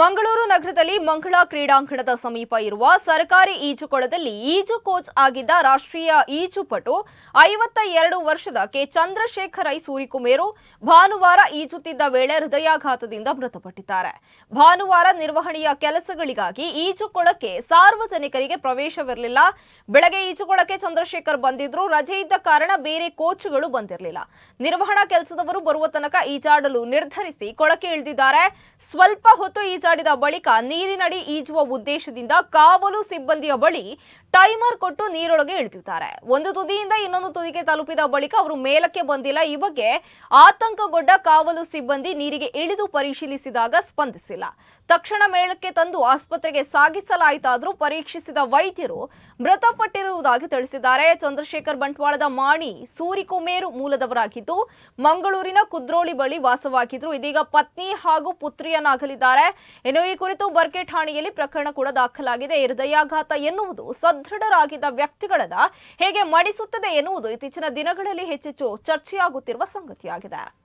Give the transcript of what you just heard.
ಮಂಗಳೂರು ನಗರದಲ್ಲಿ ಮಂಗಳಾ ಕ್ರೀಡಾಂಗಣದ ಸಮೀಪ ಇರುವ ಸರ್ಕಾರಿ ಈಜುಕೊಳದಲ್ಲಿ ಈಜು ಕೋಚ್ ಆಗಿದ್ದ ರಾಷ್ಟ್ರೀಯ ಈಜುಪಟು ಐವತ್ತ ಎರಡು ವರ್ಷದ ಕೆ ಚಂದ್ರಶೇಖರ್ ಐ. ಸೂರಿಕುಮೇರು ಭಾನುವಾರ ಈಜುತ್ತಿದ್ದ ವೇಳೆ ಹೃದಯಾಘಾತದಿಂದ ಮೃತಪಟ್ಟಿದ್ದಾರೆ. ಭಾನುವಾರ ನಿರ್ವಹಣೆಯ ಕೆಲಸಗಳಿಗಾಗಿ ಈಜುಕೊಳಕ್ಕೆ ಸಾರ್ವಜನಿಕರಿಗೆ ಪ್ರವೇಶವಿರಲಿಲ್ಲ. ಬೆಳಗ್ಗೆ ಈಜುಕೊಳಕ್ಕೆ ಚಂದ್ರಶೇಖರ್ ಬಂದಿದ್ರು ರಜೆ ಇದ್ದ ಕಾರಣ ಬೇರೆ ಕೋಚ್ಗಳು ಬಂದಿರಲಿಲ್ಲ. ನಿರ್ವಹಣಾ ಕೆಲಸದವರು ಬರುವ ತನಕ ಈಜಾಡಲು ನಿರ್ಧರಿಸಿ ಕೊಳಕ್ಕೆ ಇಳಿದಿದ್ದಾರೆ. ಸ್ವಲ್ಪ ಹೊತ್ತು ಈಜಾಡಿದ ಬಳಿಕ ನೀರಿನಡಿ ಈಜುವ ಉದ್ದೇಶದಿಂದ ಕಾವಲು ಸಿಬ್ಬಂದಿಯ ಬಳಿ ಟೈಮರ್ ಕೊಟ್ಟು ನೀರೊಳಗೆ ಇಳಿದಿದ್ದಾರೆ. ಒಂದು ತುದಿಯಿಂದ ಇನ್ನೊಂದು ತುದಿಗೆ ತಲುಪಿದ ಬಳಿಕ ಅವರು ಮೇಲಕ್ಕೆ ಬಂದಿಲ್ಲ. ಈ ಬಗ್ಗೆ ಆತಂಕಗೊಂಡ ಕಾವಲು ಸಿಬ್ಬಂದಿ ನೀರಿಗೆ ಇಳಿದು ಪರಿಶೀಲಿಸಿದಾಗ ಸ್ಪಂದಿಸಿಲ್ಲ. ತಕ್ಷಣ ಮೇಲಕ್ಕೆ ತಂದು ಆಸ್ಪತ್ರೆಗೆ ಸಾಗಿಸಲಾಯಿತಾದರೂ ಪರೀಕ್ಷಿಸಿದ ವೈದ್ಯರು ಮೃತಪಟ್ಟಿರುವುದಾಗಿ ತಿಳಿಸಿದ್ದಾರೆ. ಚಂದ್ರಶೇಖರ್ ಬಂಟ್ವಾಳದ ಮಾಣಿ ಸೂರಿಕುಮೇರು ಮೂಲದವರಾಗಿದ್ದು, ಮಂಗಳೂರಿನ ಕುದ್ರೋಳಿ ಬಳಿ ವಾಸವಾಗಿದ್ರು ಇದೀಗ ಪತ್ನಿ ಹಾಗೂ ಪುತ್ರಿಯನ್ನಾಗಲಿದ್ದಾರೆ ಇನ್ನು ಈ ಕುರಿತು ಬರ್ಕೆ ಠಾಣೆಯಲ್ಲಿ ಪ್ರಕರಣ ಕೂಡ ದಾಖಲಾಗಿದೆ. ಹೃದಯಾಘಾತ ಎನ್ನುವುದು ಸದೃಢರಾಗಿದ್ದ ವ್ಯಕ್ತಿಗಳನ್ನ ಹೇಗೆ ಮಡಿಸುತ್ತದೆ ಎನ್ನುವುದು ಇತ್ತೀಚಿನ ದಿನಗಳಲ್ಲಿ ಹೆಚ್ಚೆಚ್ಚು ಚರ್ಚೆಯಾಗುತ್ತಿರುವ ಸಂಗತಿಯಾಗಿದೆ.